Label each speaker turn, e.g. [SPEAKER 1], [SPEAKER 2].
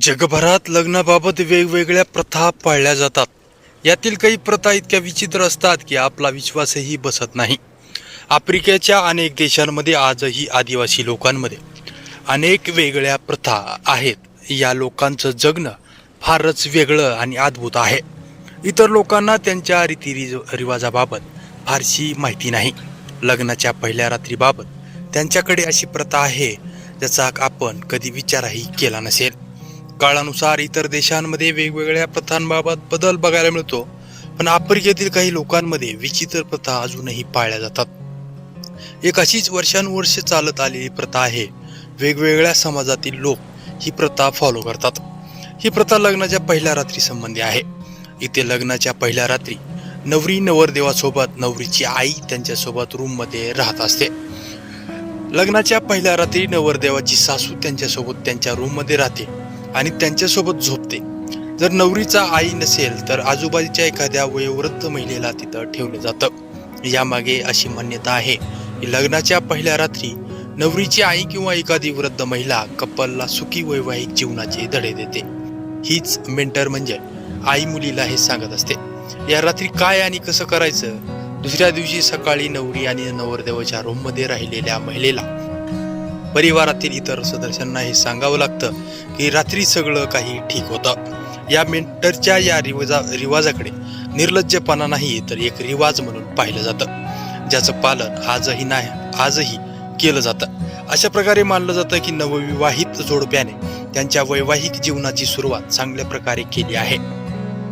[SPEAKER 1] जगभरात लग्नाबाबत वेगवेगळ्या प्रथा पाळल्या जातात. यातील काही प्रथा इतक्या विचित्र असतात की आपला विश्वासही बसत नाही. आफ्रिकेच्या अनेक देशांमध्ये आजही आदिवासी लोकांमध्ये अनेक वेगळ्या प्रथा आहेत. या लोकांचं जगणं फारच वेगळं आणि अद्भुत आहे. इतर लोकांना त्यांच्या रीतिरिज रिवाजाबाबत फारशी माहिती नाही. लग्नाच्या पहिल्या रात्रीबाबत त्यांच्याकडे अशी प्रथा आहे ज्याचा आपण कधी विचारही केला नसेल. काळानुसार इतर देशांमध्ये वेगवेगळ्या प्रथांबाबत बदल बघायला मिळतो पण आफ्रिकेतील काही लोकांमध्ये विचित्र प्रथा अजूनही पाळल्या जातात. एक अशीच वर्षानुवर्ष चालत आलेली प्रथा आहे. वेगवेगळ्या समाजातील लोक ही प्रथा फॉलो करतात. ही प्रथा लग्नाच्या पहिल्या रात्री संबंधी आहे. इथे लग्नाच्या पहिल्या रात्री नवरी नवरदेवासोबत नवरीची आई त्यांच्यासोबत रूममध्ये राहत असते. लग्नाच्या पहिल्या रात्री नवरदेवाची सासू त्यांच्यासोबत त्यांच्या रूममध्ये राहते. आणि त्यांच्यासोबत झोपते. जर नवरीचा आई नसेल तर आजूबाजूच्या एखाद्या वयोवृद्ध महिलेला तिथं ठेवलं जातं. यामागे अशी मान्यता आहे की लग्नाच्या पहिल्या रात्री नवरीची आई किंवा एखादी वृद्ध महिला कपलला सुखी वैवाहिक जीवनाचे धडे देते. हीच मेंटर म्हणजे आई मुलीला हे सांगत असते. या रात्री काय आणि कसं करायचं? दुसऱ्या दिवशी सकाळी नवरी आणि नवरदेवाच्या रूममध्ये राहिलेल्या महिलेला परिवारातील इतर सदस्यांना हे सांगावं लागतं की रात्री सगळं काही ठीक होतं. या मेंटरच्या या रिवाजा रिवाजाकडे निर्लज्जपणा नाही तर एक रिवाज म्हणून पाहिलं जातं. ज्याचं पालन आजही नाही आजही केलं जातं. अशा प्रकारे मानलं जातं की नवविवाहित जोडप्याने त्यांच्या वैवाहिक जीवनाची सुरुवात चांगल्या प्रकारे केली आहे.